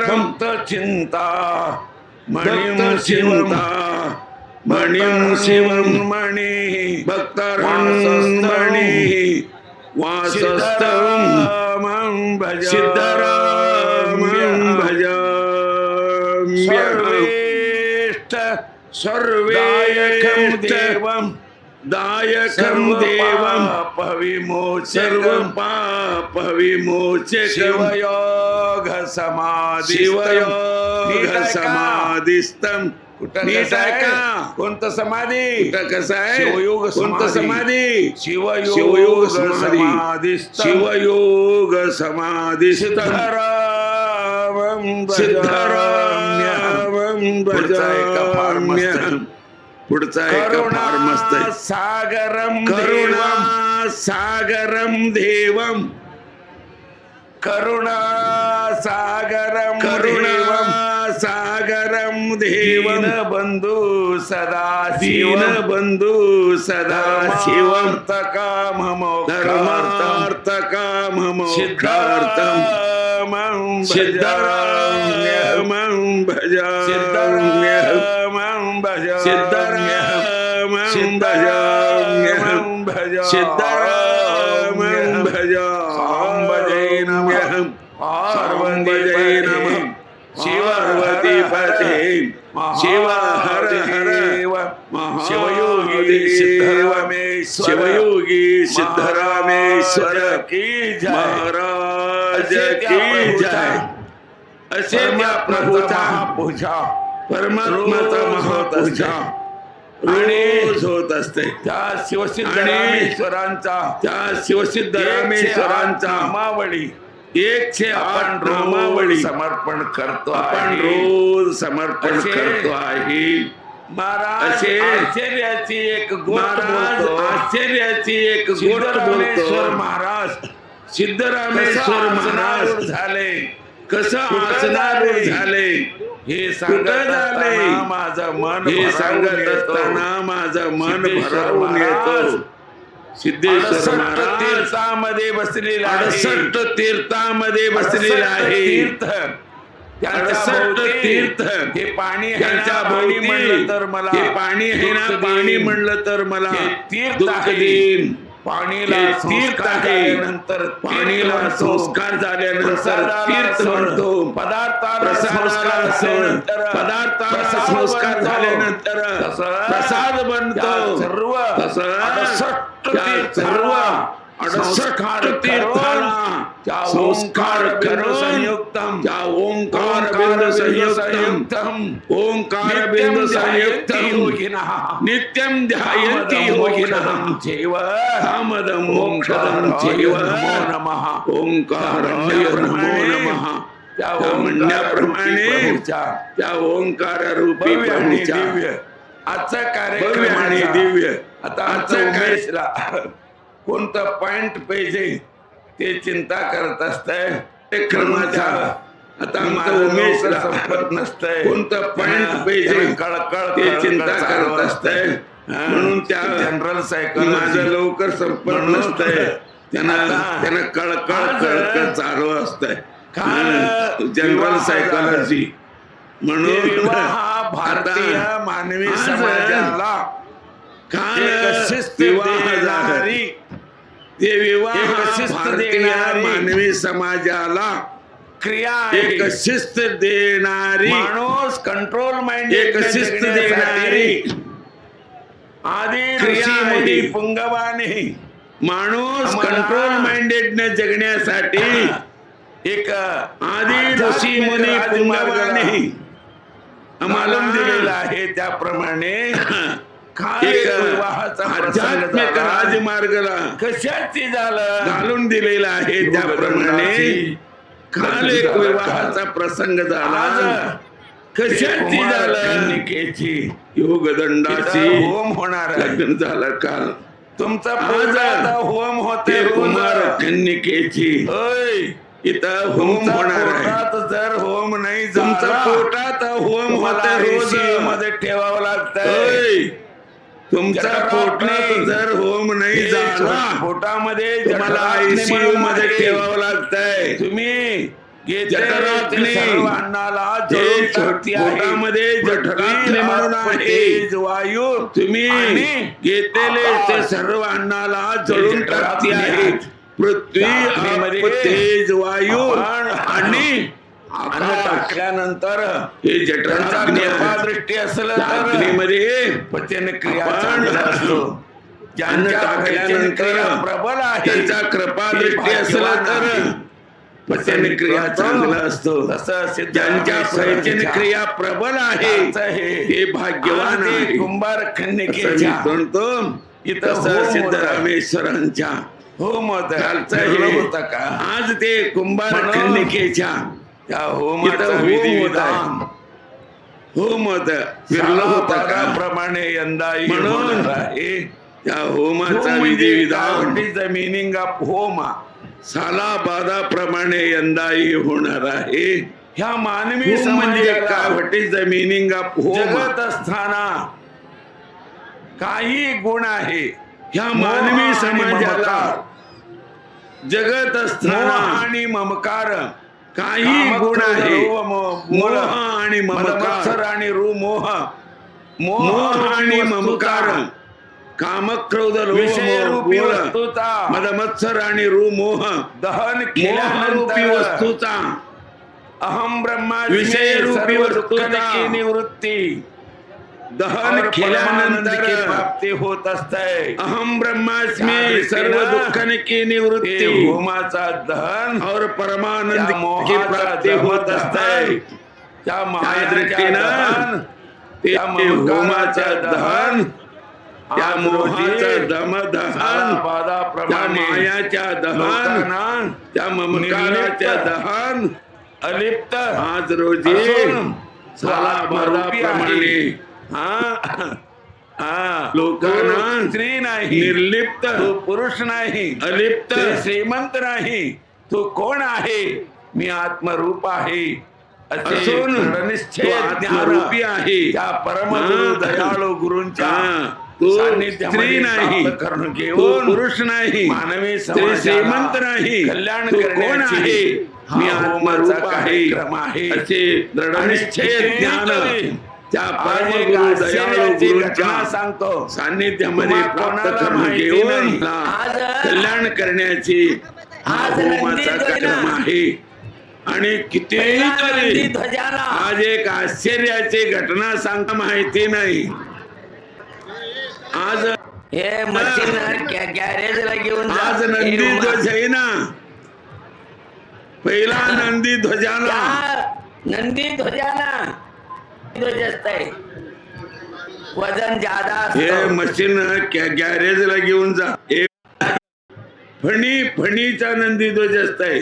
ரக்த சிந்தா மணியும் சிவந்தா மணியும் சிவம். மணி. பக்தரண்மணி வாசஸ்தமம் சித்தராமம் பஜாம்ய சர்வேயகம் தேவம். दायकं देवं सर्व पाप विमोचकं शिवयोग समाधी शिवयोग समाधिस्थं कुठं नीट कसं आहे आहे? का कोणतं समाधी कसं आहे शिवयोग कोणतं समाधी. समाधी शिवयोग समाधी. शिवयोग समाधिस्थं सिद्धरामं भजाम्यहं. सिद्धरामं पुढचा एका फार मस्त आहे. भजाम्यहं. पुढचा एक फार मस्त करुणा आहे. सागरं करुणा देवं सागरं देवं करुणा सागरं करुणा देवं सागरं देवं बंधू सदा दीन बंधू सदा शिवं धर्मार्थकाम मोक्षार्थम सिद्धराम्यहं भजाम्यहं सिद्धरामं भजाम्यहं सिद्धरामं भजाम्यहं सर्वजय नमः शिवपार्वतीपते शिव हर हर शिवयोगी सिद्धरामेश्वर शिवयोगी सिद्धरामेश्वर की जय महाराज की जय असे प्रभूचा पूजा परमात्माचा महापूजा. रोज होत असते. त्या शिवसिद्ध रामेश्वरांचा त्या शिवसिद्ध रामेश्वरांचा नामावळी एकशे आपण नामावळी रोज समर्पण करतो आपण. रोज समर्पण करतो आहे. महाराज आश्चर्याची एक महाराज आश्चर्याची एक बोलतो. महाराज. सिद्धरामेश्वर महाराज. झाले? कसं कुठं आसनारूढ झाले? हे सांगत? असताना माझं मन हे सांगत. असताना माझं मन भरावून येतो सिद्धेश्वर तीर्थामध्ये बसलेला आहे. अडसष्ट तीर्थामध्ये बसलेला आहे तीर्थ तीर्थ हे पाणी पाणी भोवती म्हणलं तर मला हे पाणी आहे ना पाणी. म्हणलं तर मला हे तीर्थ. देईन पाणीला तीर्थ आहे. झाल्यानंतर पाणीला संस्कार. झाल्यानंतर तीर्थ म्हणतो पदार्थाला संस्कार झाल्यानंतर पदार्थाला संस्कार बनतो. झाल्यानंतर प्रसाद बनतो सर्व सर्व संस्कार तीर्थाला ओंकार बिंदू संयुक्तम. त्या ओंकार बिंदू संयुक्तम. ओंकार बिंदु संयुक्तम. योगिनः. नित्यं ध्यायन्ति योगिनः. चैव. कामदं मोक्षदं चैव. नमः ओंकाराय नमो नमः. त्या त्या म्हणण्याप्रमाणे प्रभूच्या. त्या ओंकार रूपी दिव्य. आजचा कार्यक्रम आणि. दिव्य. आता आजचा आजचा कार्य- उमेशला कोणतं पॉइंट पाहिजे ते चिंता करत असतंय. ते क्रमाचा. आता आमचा उमेशला संपत नसतंय. कोणतं पॉइंट पाहिजे कळकळ ते चिंता करत असतंय. म्हणून त्या जनरल सायकल माझं लवकर संपत नसतंय. त्यांना त्यांना कळकळ कळकळ चालू असतंय. जनरल सायकॉलॉजी म्हणून हा भारतीय मानवी समाजाला एक शिस्त विवाह ते विवाह मानवी समाजाला क्रिया एक शिस्त देणारी. माणूस कंट्रोल माइंड एक शिस्त देणारी. आधी क्रिया ऋषी आहे. मुनी पुंगवाने. माणूस कंट्रोल माइंडेडने जगण्यासाठी एक आधी ऋषी मुनी पुंगवाने. आम्हाला दिलेला आहे त्याप्रमाणे काय विवाहाचा आध्यात्मिक राजमार्गाला कशाची झालं? घालून दिलेला आहे त्याप्रमाणे काल एक विवाहाचा प्रसंग झाला. कशाची झालं? योगदंडाची होम होणार लग्न झालं काल. तुमचा होम होते. कुमार कन्निकेची इथं होम होणार जर होम नाही तुमचा पोटात होम होत मध्ये ठेवावं लागतंय. ओय, तुमचा पोटात. जर होम नाही झाला पोटामध्ये तुम्हाला आयसीयू मध्ये. ठेवावं लागतंय तुम्ही वायू तुम्ही घेतलेले ते. सर्व अन्नाला जळून टाकते आहे आहेत. पृथ्वी तेज वायू आणि टाकल्यानंतर हे आहे. कृपादृष्टी असलं अग्नीमध्ये पचन क्रिया असतो. ज्यांच्या टाकल्यानंतर प्रबल आहे त्यांचा कृपा दृष्टी असलं तर. पचन क्रिया चांगला असतो. तसं ज्यांच्या पचन क्रिया प्रबल आहे हे हे भाग्यवान आहे. कुंभार खंडिकेच्या. म्हणतो इथं होम सिद्ध होतं. रामेश्वरांच्या. हो मत हे होतं का? आज ते कुंभार खंडिकेच्या. त्या इथं होमाचा होम विधी. विधान होम का प्रमाणे यंदाही म्हणून त्या होमाचा होम विधी विधान the meaning of होमा सालाबादाप्रमाणे यंदाही होणार आहे. ह्या मानवी म्हणजे समाजाला what is the meaning of home जगत असताना काही गुण आहे. ह्या मानवी समाजाला. जगत असताना आणि ममकार. काही गुण आहे. मोह, आणि ममकार. आणि रू मोह. मोह आणि ममकार. कामक्रोध मोह, वस्तुता. मदमत्सर आणि रू मोह. दहन केल्यानंतर वस्तूचा अहम ब्रह्मास्मी विषयरूपी सर्व वस्तुता. दुःखांची निवृत्ती. दहन केल्यानंतर प्राप्ती होत असते अहम ब्रह्मास्मी सर्व दुःखाने की निवृत्ती. होमाचा दहन और परमानंद की प्राप्ती दहन होत असते त्या मायाच्या दृष्टीनं दहन, ते त्या होमाचं दहन त्या मोहाचं दमदहन त्या सालाबादाप्रमाणे मायाच्या दहन त्या ममकाराच्या दहन. अलिप्त आज रोजी असून सालाबादाप्रमाणे हा. लोकांना स्त्री नाही. निर्लिप्त. तू पुरुष नाही. अलिप्त. श्रीमंत नाही. तू कोण आहे? मी आत्मरूप आहे. असे असून आत्मरूपी आहे. त्या परमगुरु हा. दयाळू गुरूंच्या तू स्त्री नाही. करून घेऊन पुरुष नाही. मानवी श्रीमंत नाही. कल्याण कोण आहे? मी आत्मरूप आहे. असे दृढनिश्चय आणि ज्ञान. त्या घटना सांगतो? सान्निध्यामध्ये प्राप्त करून घेऊन कल्याण करण्याची हा होमाचा कार्यक्रम. आहे. आणि किती पहिला नंदी तरी आज एक आश्चर्याची घटना सांगता माहिती नाही. आज हे गॅरेजला घेऊन. आज नंदी ध्वज आहे ना. पहिला नंदी ध्वजाला. नंदी ध्वजाला. वजन ज्यादा हे मशीन गॅरेजला घेऊन जा. हे फणी फणीचा नंदी ध्वज असताय